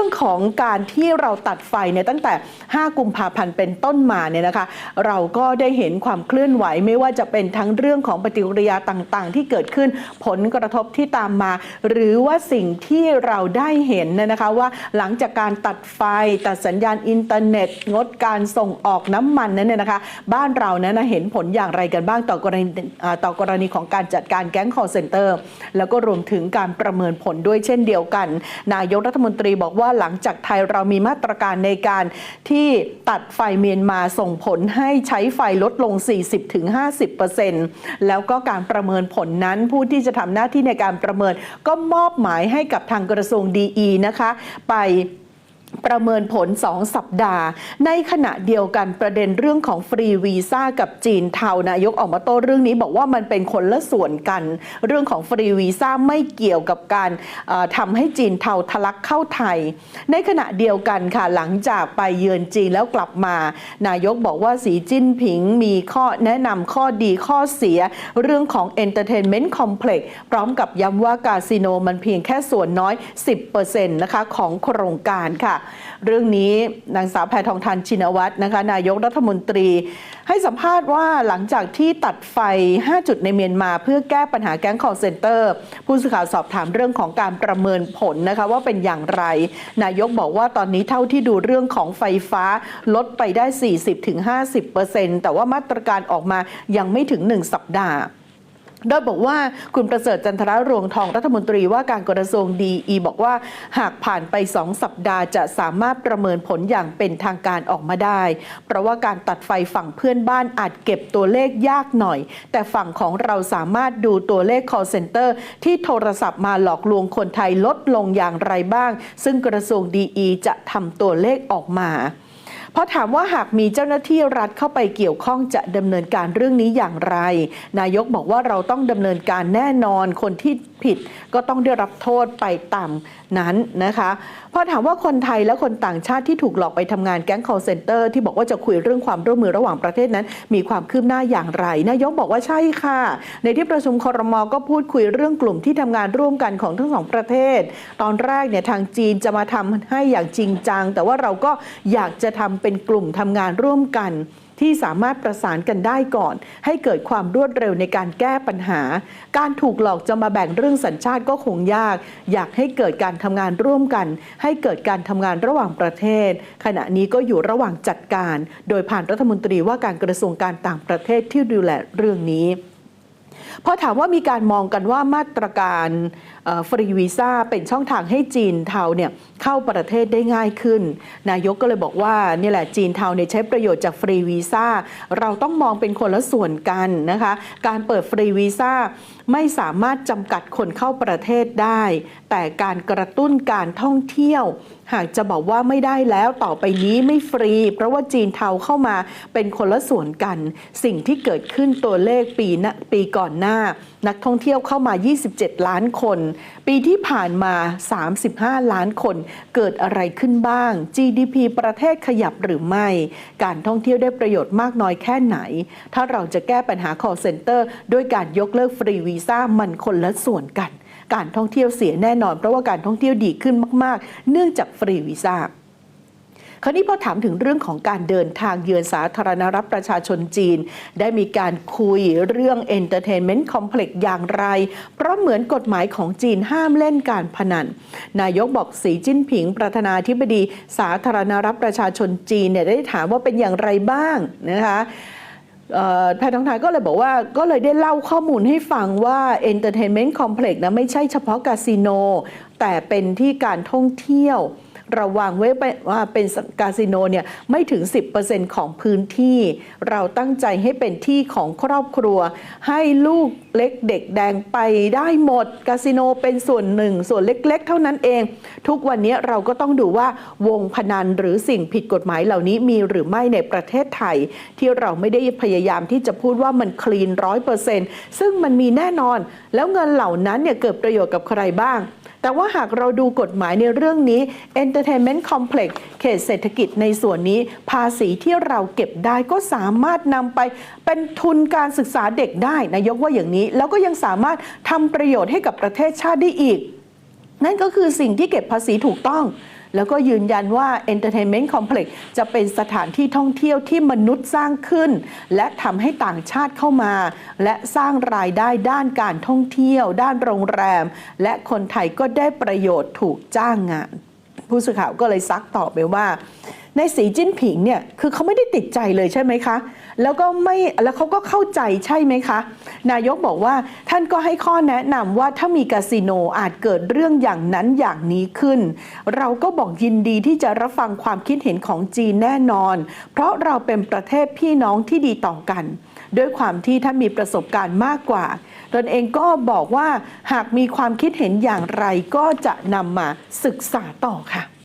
รื่องของการที่เราตัดไฟเนี่ยตั้งแต่ 5 กุมภาพันธ์เป็นต้นมาเนี่ยนะคะ เราก็ได้เห็นความเคลื่อนไหวไม่ว่าจะเป็นทั้งเรื่องของปฏิกิริยาต่างๆ ที่เกิดขึ้นผลกระทบที่ตามมา หรือว่าสิ่งที่เราได้เห็นเนี่ยนะคะว่าหลังจากการตัดไฟตัดสัญญาณอินเทอร์เน็ต งดการส่งออกน้ำมันนั้นเนี่ยนะคะ บ้านเรานั้นนะเห็นผลอย่างไรกันบ้างต่อกรณีต่อกรณีของการจัดการแก๊ง call center แล้วก็รวมถึงการประเมินผลด้วยเช่นเดียวกัน นายกรัฐมนตรีบอกว่าหลังจากไทยเรามีมาตรการในการที่ตัดไฟเมียนมาส่งผลให้ใช้ไฟลดลง 40-50%แล้วก็การประเมินผลนั้นผู้ที่จะทำหน้าที่ในการประเมินก็มอบหมายให้กับทางกระทรวงดีนะคะ ไป ประเมินผล 2 สัปดาห์ ในขณะเดียวกันประเด็นเรื่องของฟรีวีซ่ากับจีนเทานายกออกมาโต้เรื่องนี้บอกว่ามันเป็นคนละส่วนกัน เรื่องของฟรีวีซ่าไม่เกี่ยวกับการเอ่อทำให้จีนเทาทะลักเข้าไทย ในขณะเดียวกันค่ะหลังจากไปเยือนจีนแล้วกลับมา นายกบอกว่าสีจิ้นผิงมีข้อแนะนำข้อดีข้อเสีย เรื่องของ Entertainment Complex พร้อมกับย้ำว่าคาสิโนมันเพียงแค่ส่วนน้อย 10%นะคะของโครงการค่ะเรื่องนี้นางสาวแพทองทานชินวัตรนะคะนายกรัฐมนตรี ให้สัมภาษณ์ว่าหลังจากที่ตัดไฟ 5 จุดในเมียนมาเพื่อแก้ปัญหาแก๊ง call center ผู้สื่อข่าวสอบถามเรื่องของการประเมินผลนะคะว่าเป็นอย่างไร นายกบอกว่าตอนนี้เท่าที่ดูเรื่องของไฟฟ้าลดไปได้ 40-50%แต่ว่ามาตรการออกมายังไม่ถึง 1 สัปดาห์ โดยบอกว่าคุณประเสริฐจันทรรวงทองรัฐมนตรีว่าการกระทรวงดีอีบอกว่า หากผ่านไป 2 สัปดาห์จะสามารถประเมินผลอย่างเป็นทางการออกมาได้ เพราะว่าการตัดไฟฝั่งเพื่อนบ้านอาจเก็บตัวเลขยากหน่อย แต่ฝั่งของเราสามารถดูตัวเลข call center ที่โทรศัพท์มาหลอกลวงคนไทยลดลงอย่างไรบ้าง ซึ่งกระทรวงดีอีจะทำตัวเลขออกมา เพราะถามว่าหากมีเจ้าหน้าที่รัฐเข้าไปเกี่ยวข้องจะดำเนินการเรื่องนี้อย่างไร นายกบอกว่าเราต้องดำเนินการแน่นอนคนที่ผิดก็ต้องได้รับโทษไปตามนั้นนะคะพอถามว่าคนไทยและคนต่างชาติที่ถูกหลอกไปทำงานแก๊ง call center ที่บอกว่าจะคุยเรื่องความร่วมมือระหว่างประเทศนั้น มีความคืบหน้าอย่างไร นายกบอกว่าใช่ค่ะ ในที่ประชุมคอรมอก็พูดคุยเรื่องกลุ่มที่ทำงานร่วมกันของทั้งสองประเทศ ตอนแรกเนี่ยทางจีนจะมาทำให้อย่างจริงจัง แต่ว่าเราก็อยากจะทำเป็นกลุ่มทำงานร่วมกัน ที่สามารถประสานกันได้ก่อน ให้เกิดความรวดเร็วในการแก้ปัญหา การถูกหลอกจะมาแบ่งเรื่องสัญชาติก็คงยาก อยากให้เกิดการทำงานร่วมกัน ให้เกิดการทำงานระหว่างประเทศ ขณะนี้ก็อยู่ระหว่างจัดการ โดยผ่านรัฐมนตรีว่าการกระทรวงการต่างประเทศที่ดูแลเรื่องนี้ พอถามว่ามีการมองกันว่ามาตรการฟรีวีซ่าเป็นช่องทางให้จีนเทาเนี่ยเข้าประเทศได้ง่ายขึ้น นายกก็เลยบอกว่านี่แหละจีนเทาเนี่ยใช้ประโยชน์จากฟรีวีซ่าเราต้องมองเป็นคนละส่วนกันนะคะการเปิดฟรีวีซ่าไม่สามารถจำกัดคนเข้าประเทศได้ แต่การกระตุ้นการท่องเที่ยว หากจะบอกว่าไม่ได้แล้วต่อไปนี้ไม่ฟรี เพราะว่าจีนเทาเข้ามาเป็นคนละส่วนกัน สิ่งที่เกิดขึ้นตัวเลขปีนะปีก่อนหน้า นักท่องเที่ยวเข้ามา 27 ล้านคน ปีที่ผ่านมา 35 ล้านคน เกิดอะไรขึ้นบ้าง GDP ประเทศขยับหรือไม่ การท่องเที่ยวได้ประโยชน์มากน้อยแค่ไหน ถ้าเราจะแก้ปัญหา call center ด้วยการยกเลิกฟรีวีซ่ามันคนละส่วนกัน การท่องเที่ยวเสียแน่นอน เพราะว่าการท่องเที่ยวดีขึ้นมาก ๆ เนื่องจากฟรีวีซ่าคราวนี้พอถามถึงเรื่องของการเดินทางเยือนสาธารณรัฐประชาชนจีน ได้มีการคุยเรื่อง Entertainment Complex อย่างไร เพราะเหมือนกฎหมายของจีนห้ามเล่นการพนัน นายกบอกสีจิ้นผิง ประธานาธิบดีสาธารณรัฐประชาชนจีนเนี่ยได้ถามว่าเป็นอย่างไรบ้างนะคะ แพทย์ทองทานก็เลยบอกว่าก็เลยได้เล่าข้อมูลให้ฟังว่า Entertainment Complex นะไม่ใช่เฉพาะคาสิโน แต่เป็นที่การท่องเที่ยว เระวางไว้ว่าเป็นคาสิโนเนี่ยไม่ถึง 10%ของพื้นที่ เราตั้งใจให้เป็นที่ของครอบครัว ให้ลูกเล็กเด็กแดงไปได้หมดคาสิโนเป็นส่วนหนึ่ง ส่วนเล็กๆ เท่านั้นเอง ทุกวันนี้เราก็ต้องดูว่าวงพนันหรือสิ่งผิดกฎหมายเหล่านี้มีหรือไม่ในประเทศไทย ที่เราไม่ได้พยายามที่จะพูดว่ามันคลีนร้อยเปอร์เซ็นต์ซึ่งมันมีแน่นอน แล้วเงินเหล่านั้นเนี่ยเกิดประโยชน์กับใครบ้าง แต่ว่าหากเราดูกฎหมายในเรื่องนี้ Entertainment Complex เขตเศรษฐกิจในส่วนนี้ ภาษีที่เราเก็บได้ก็สามารถนำไปเป็นทุนการศึกษาเด็กได้นายกว่าอย่างนี้ แล้วก็ยังสามารถทำประโยชน์ให้กับประเทศชาติได้อีก นั่นก็คือสิ่งที่เก็บภาษีถูกต้อง แล้วก็ยืนยันว่า Entertainment Complex จะเป็นสถานที่ท่องเที่ยวที่มนุษย์สร้างขึ้น และทำให้ต่างชาติเข้ามา และสร้างรายได้ด้านการท่องเที่ยว ด้านโรงแรม และคนไทยก็ได้ประโยชน์ถูกจ้างงาน ผู้สื่อข่าวก็เลยซักตอบไปว่า ในสีจิ้นผิงเนี่ยคือเขาไม่ได้ติดใจเลยใช่ไหมคะ แล้วก็ไม่แล้วเขาก็เข้าใจใช่ไหมคะ นายกบอกว่าท่านก็ให้ข้อแนะนำว่าถ้ามีคาสิโนอาจเกิดเรื่องอย่างนั้นอย่างนี้ขึ้น เราก็บอกยินดีที่จะรับฟังความคิดเห็นของจีนแน่นอน เพราะเราเป็นประเทศพี่น้องที่ดีต่อกัน ด้วยความที่ท่านมีประสบการณ์มากกว่าตนเองก็บอกว่าหากมีความคิดเห็นอย่างไรก็จะนำมาศึกษาต่อค่ะ